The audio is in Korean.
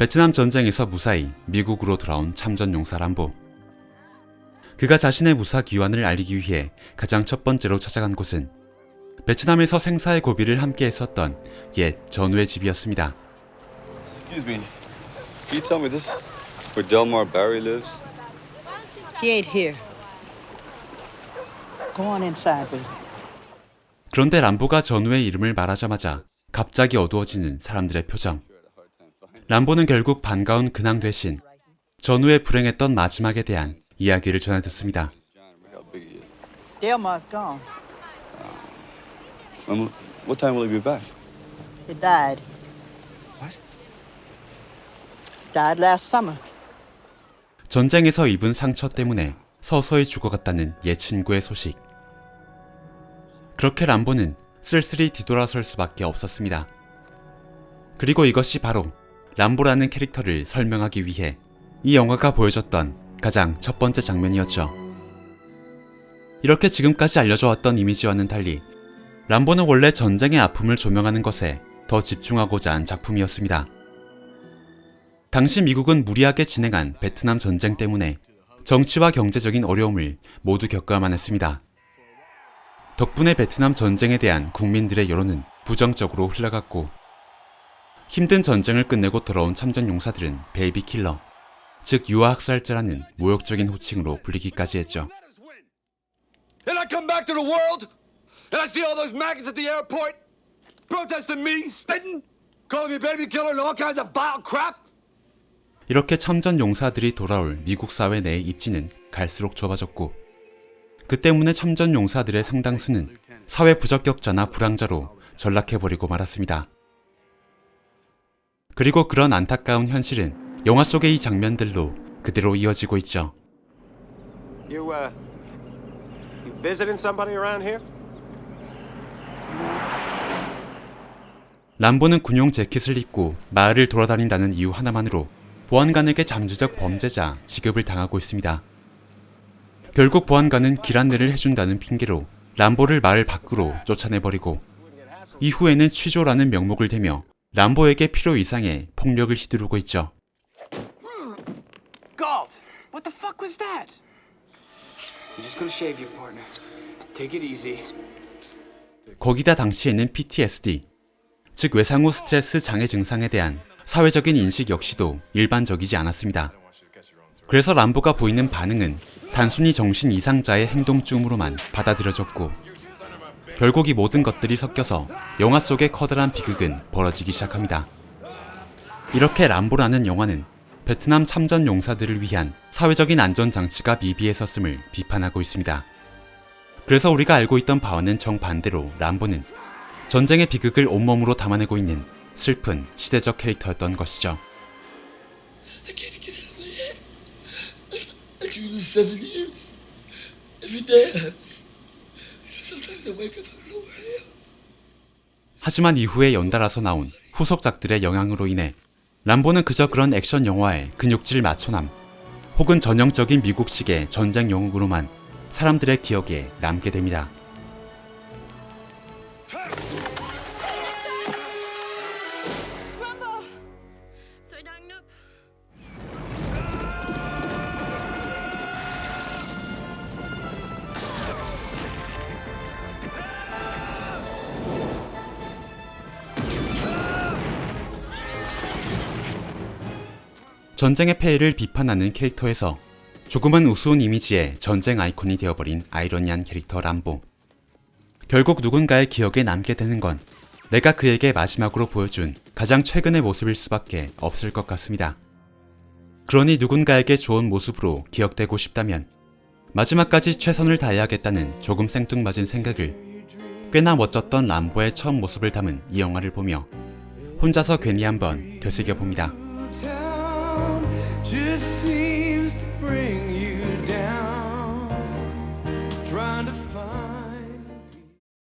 베트남 전쟁에서 무사히 미국으로 돌아온 참전용사 람보. 그가 자신의 무사 귀환을 알리기 위해 가장 첫 번째로 찾아간 곳은 베트남에서 생사의 고비를 함께 했었던 옛 전우의 집이었습니다. Excuse me. Can you tell me this where Delmar Barry lives? He ain't here. Go on inside with me. 그런데 람보가 전우의 이름을 말하자마자 갑자기 어두워지는 사람들의 표정. 람보는 결국 반가운 근황 대신 전우의 불행했던 마지막에 대한 이야기를 전해 듣습니다. How big he is. Delmar's gone. When, what time will he be back? He died. What? Died last summer. 전쟁에서 입은 상처 때문에 서서히 죽어갔다는 옛 친구의 소식. 그렇게 람보는 쓸쓸히 뒤돌아설 수밖에 없었습니다. 그리고 이것이 바로 람보라는 캐릭터를 설명하기 위해 이 영화가 보여줬던 가장 첫 번째 장면이었죠. 이렇게 지금까지 알려져 왔던 이미지와는 달리 람보는 원래 전쟁의 아픔을 조명하는 것에 더 집중하고자 한 작품이었습니다. 당시 미국은 무리하게 진행한 베트남 전쟁 때문에 정치와 경제적인 어려움을 모두 겪어야만 했습니다. 덕분에 베트남 전쟁에 대한 국민들의 여론은 부정적으로 흘러갔고 힘든 전쟁을 끝내고 돌아온 참전 용사들은 베이비 킬러, 즉 유아 학살자라는 모욕적인 호칭으로 불리기까지 했죠. And I come back to the world, and I see all those maggots at the airport protesting me, spitting, calling me baby killer and all kinds of vile crap. 이렇게 참전 용사들이 돌아올 미국 사회 내의 입지는 갈수록 좁아졌고 그 때문에 참전 용사들의 상당수는 사회 부적격자나 불황자로 전락해버리고 말았습니다. 그리고 그런 안타까운 현실은 영화 속의 이 장면들로 그대로 이어지고 있죠. You, uh, you visiting somebody around here? 람보는 군용 재킷을 입고 마을을 돌아다닌다는 이유 하나만으로 보안관에게 잠재적 범죄자 취급을 당하고 있습니다. 결국 보안관은 길 안내를 해준다는 핑계로 람보를 마을 밖으로 쫓아내버리고 이후에는 취조라는 명목을 대며 람보에게 필요 이상의 폭력을 휘두르고 있죠. Galt, what the fuck was that? I'm just gonna shave you, partner. Take it easy. 거기다 당시에는 PTSD, 즉 외상 후 스트레스 장애 증상에 대한 사회적인 인식 역시도 일반적이지 않았습니다. 그래서 람보가 보이는 반응은 단순히 정신 이상자의 행동증으로만 받아들여졌고 결국 이 모든 것들이 섞여서 영화 속의 커다란 비극은 벌어지기 시작합니다. 이렇게 람보라는 영화는 베트남 참전 용사들을 위한 사회적인 안전 장치가 미비했었음을 비판하고 있습니다. 그래서 우리가 알고 있던 바와는 정반대로 람보는 전쟁의 비극을 온몸으로 담아내고 있는 슬픈 시대적 캐릭터였던 것이죠. 하지만 이후에 연달아서 나온 후속작들의 영향으로 인해 람보는 그저 그런 액션 영화의 근육질 맞춰남 혹은 전형적인 미국식의 전쟁 영웅으로만 사람들의 기억에 남게 됩니다. 전쟁의 폐해를 비판하는 캐릭터에서 조금은 우스운 이미지의 전쟁 아이콘이 되어버린 아이러니한 캐릭터 람보. 결국 누군가의 기억에 남게 되는 건 내가 그에게 마지막으로 보여준 가장 최근의 모습일 수밖에 없을 것 같습니다. 그러니 누군가에게 좋은 모습으로 기억되고 싶다면 마지막까지 최선을 다해야겠다는 조금 생뚱맞은 생각을 꽤나 멋졌던 람보의 처음 모습을 담은 이 영화를 보며 혼자서 괜히 한번 되새겨 봅니다. Just seems to bring you.